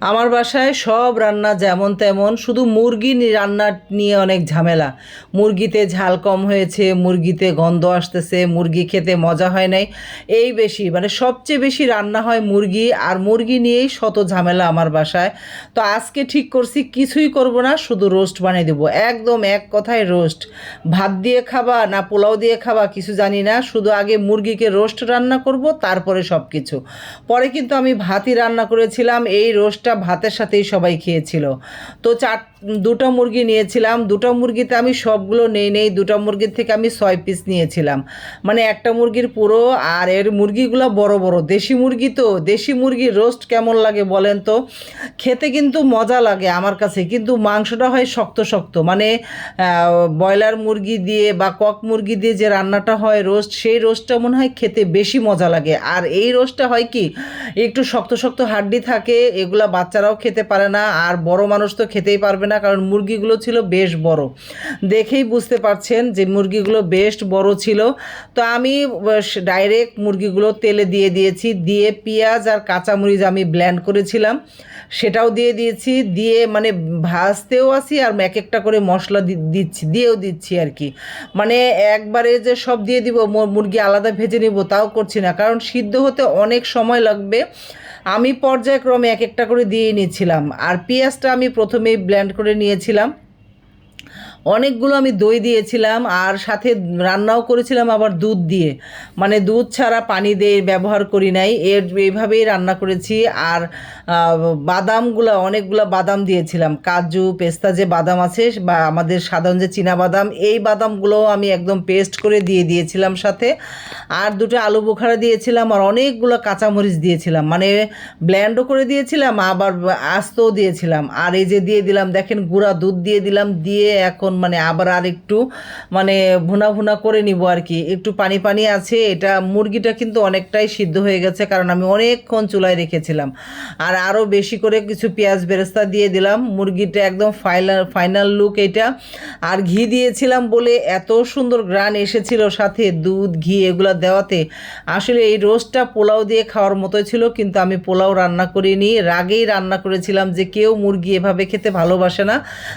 আমার বাসায় সব রান্না যেমন তেমন, শুধু মুরগি রান্না নিয়ে অনেক ঝামেলা। মুরগিতে ঝাল কম হয়েছে, মুরগিতে গন্ধ আসতেছে, মুরগি খেতে মজা হয় নাই। এই বেশি মানে সবচেয়ে বেশি রান্না হয় মুরগি, আর মুরগি নিয়েই শত ঝামেলা আমার বাসায়। তো আজকে ঠিক করছি, কিছুই করব না, শুধু রোস্ট বানিয়ে দেবো। একদম এক কথায় রোস্ট। ভাত দিয়ে খাবা না পোলাও দিয়ে খাবা, কিছু জানি না। শুধু আগে মুরগিকে রোস্ট রান্না করব, তারপরে সব কিছু পরে কিন্তু আমি ভাতই রান্না করেছিলাম, এই রোস্টটা ভাতের সাথেই সবাই খেয়েছিল। তো চার, দুটো মুরগি নিয়েছিলাম। দুটো মুরগিতে আমি সবগুলো নেই নেই। দুটো মুরগির থেকে আমি ছয় পিস নিয়েছিলাম। মানে একটা মুরগির পুরো আর এর মুরগিগুলো বড় বড়। দেশি মুরগি তো। দেশি মুরগির রোস্ট কেমন লাগে বলেন তো? খেতে কিন্তু মজা লাগে আমার কাছে। কিন্তু মাংসটা হয় শক্ত শক্ত। মানে ব্রয়লার মুরগি দিয়ে বা কক মুরগি দিয়ে যে রান্নাটা হয় রোস্ট সেই রোস্টটা মনে হয় খেতে বেশি মজা লাগে। আর এই রোস্টটা হয় কি, একটু শক্ত শক্ত হাড্ডি থাকে, এগুলা বাচ্চারাও খেতে পারে না, আর বড় মানুষ তো খেতেই পারবে না, কারণ মুরগিগুলো ছিল বেশ বড়। দেখেই বুঝতে পারছেন যে মুরগিগুলো বেশ বড় ছিল। তো আমি ডাইরেক্ট মুরগিগুলো তেলে দিয়ে দিয়েছি, দিয়ে পেঁয়াজ আর কাঁচামরিচ আমি ব্ল্যান্ড করেছিলাম। সেটাও দিয়ে দিয়েছি, দিয়ে মানে ভাজতেও আসি আর এক একটা করে মশলা দিচ্ছি, দিয়েও দিচ্ছি আর কি। মানে একবারে যে সব দিয়ে দিব মুরগি আলাদা ভেজে নিব তাও করছি না, কারণ সিদ্ধ হতে অনেক সময় লাগবে। আমি পর্যায়ক্রমে এক একটা করে দিয়ে নিয়েছিলাম। আর পেঁয়াজটা আমি প্রথমেই ব্ল্যান্ড করে নিয়েছিলাম। অনেকগুলো আমি দই দিয়েছিলাম আর সাথে রান্নাও করেছিলাম আবার দুধ দিয়ে। মানে দুধ ছাড়া পানি দিয়ে ব্যবহার করি নাই, এর এইভাবেই রান্না করেছি। আর বাদামগুলো, অনেকগুলো বাদাম দিয়েছিলাম। কাজু, পেস্তা যে বাদাম আছে বা আমাদের সাধারণ যে চীনা বাদাম, এই বাদামগুলো আমি একদম পেস্ট করে দিয়ে দিয়েছিলাম সাথে। আর দুটো আলু বোখারা দিয়েছিলাম আর অনেকগুলো কাঁচামরিচ দিয়েছিলাম। মানে ব্ল্যান্ডও করে দিয়েছিলাম, আবার আস্তও দিয়েছিলাম। আর এই যে দিয়ে দিলাম, দেখেন গুঁড়া দুধ দিয়ে দিলাম, দিয়ে এখন মানে আবার আর একটু মানে ভুনা ভুনা করে নিব আর কি। একটু পানি পানি আছে, এটা মুরগিটা কিন্তু অনেকটাই সিদ্ধ হয়ে গেছে, কারণ আমি অনেকক্ষণ চুলায় রেখেছিলাম। আর আরও বেশি করে কিছু পেঁয়াজ বেরেস্তা দিয়ে দিলাম, মুরগিটা একদম ফাইনাল ফাইনাল লুক এটা। আর ঘি দিয়েছিলাম বলে এত সুন্দর গ্রান এসেছিল সাথে দুধ, ঘি এগুলো দেওয়াতে। আসলে এই রোস্টটা পোলাও দিয়ে খাওয়ার মতোই ছিল, কিন্তু আমি পোলাও রান্না করিনি। রাগেই রান্না করেছিলাম যে কেউ মুরগি এভাবে খেতে ভালোবাসে না।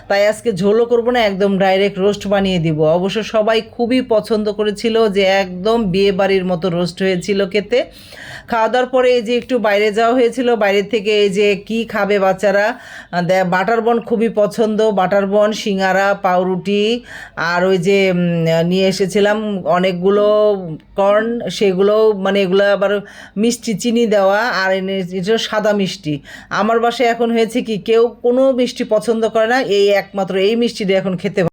তাই আজকে ঝোলও করব না একদম ডাইরেক্ট রোস্ট বানিয়ে দিব। অবশ্য সবাই খুবই পছন্দ করেছিল যে একদম বিয়ে বাড়ির মতো রোস্ট হয়েছিল খেতে। খাওয়া দাওয়ার পরে এই যে একটু বাইরে যাওয়া হয়েছিল, বাইরে থেকে এই যে কি খাবে বাচ্চারা বাটার বন খুবই পছন্দ। বাটার বন, সিঙ্গারা, পাউরুটি আর ওই যে নিয়ে এসেছিলাম অনেকগুলো কর্ন সেগুলো মানে এগুলো আবার মিষ্টি চিনি দেওয়া আর এটা সাদা মিষ্টি। আমার বাসায় এখন হয়েছে কি, কেউ কোনো মিষ্টি পছন্দ করে না। এই একমাত্র এই মিষ্টিটা এখন খেতে